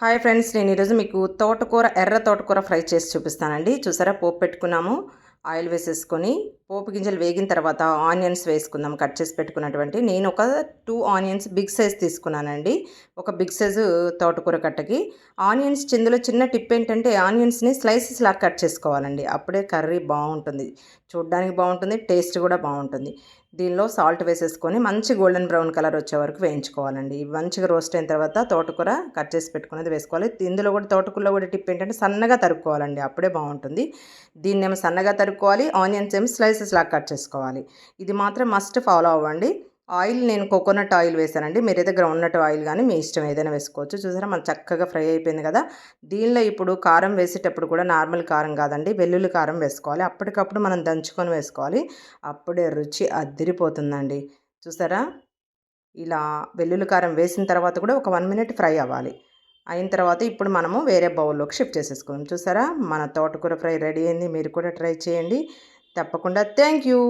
Hi friends నేను ఈరోజు మీకు తోటకూర ఎర్ర తోటకూర ఫ్రై చేసి చూపిస్తానండి. చూసారా పోపు పెట్టుకున్నాము. ఆయిల్ వేసేసుకొని పోపు గింజలు వేగిన తర్వాత ఆనియన్స్ వేసుకుందాం. కట్ చేసి పెట్టుకున్నటువంటి నేను ఒక టూ ఆనియన్స్ బిగ్ సైజ్ తీసుకున్నానండి. ఒక బిగ్ సైజు తోటకూర కట్టకి. ఆనియన్స్ చిందులో చిన్న టిప్ ఏంటంటే ఆనియన్స్ని స్లైసెస్ లాగా కట్ చేసుకోవాలండి. అప్పుడే కర్రీ బాగుంటుంది. చూడ్డానికి బాగుంటుంది టేస్ట్ కూడా బాగుంటుంది. దీనిలో సాల్ట్ వేసేసుకొని మంచి గోల్డెన్ బ్రౌన్ కలర్ వచ్చే వరకు వేయించుకోవాలండి. ఇవి మంచిగా రోస్ట్ అయిన తర్వాత తోటకూర కట్ చేసి పెట్టుకునేది వేసుకోవాలి. ఇందులో కూడా తోటకూరలో కూడా టిప్ ఏంటంటే సన్నగా తరుక్కోవాలండి. అప్పుడే బాగుంటుంది. దీన్ని ఏమో సన్నగా తరుక్కోవాలి. ఆనియన్స్ ఏమో స్లైసెస్ లాగా కట్ చేసుకోవాలి. ఇది మాత్రం మస్ట్ ఫాలో అవ్వండి. ఆయిల్ నేను కోకోనట్ ఆయిల్ వేసానండి. మీరు అయితే గ్రౌండ్నట్ ఆయిల్ కానీ మీ ఇష్టం ఏదైనా వేసుకోవచ్చు. చూసారా మన చక్కగా ఫ్రై అయిపోయింది కదా. దీనిలో ఇప్పుడు కారం వేసేటప్పుడు కూడా నార్మల్ కారం కాదండి. వెల్లుల్లి కారం వేసుకోవాలి. అప్పటికప్పుడు మనం దంచుకొని వేసుకోవాలి. అప్పుడే రుచి అద్దిరిపోతుందండి. చూసారా? ఇలా వెల్లుల్లి కారం వేసిన తర్వాత కూడా ఒక వన్ మినిట్ ఫ్రై అవ్వాలి. అయిన తర్వాత ఇప్పుడు మనము వేరే బౌల్లోకి షిఫ్ట్ చేసేసుకుందాం. చూసారా? మన తోటకూర ఫ్రై రెడీ అయింది. మీరు కూడా ట్రై చేయండి. తప్పకుండా. Thank you.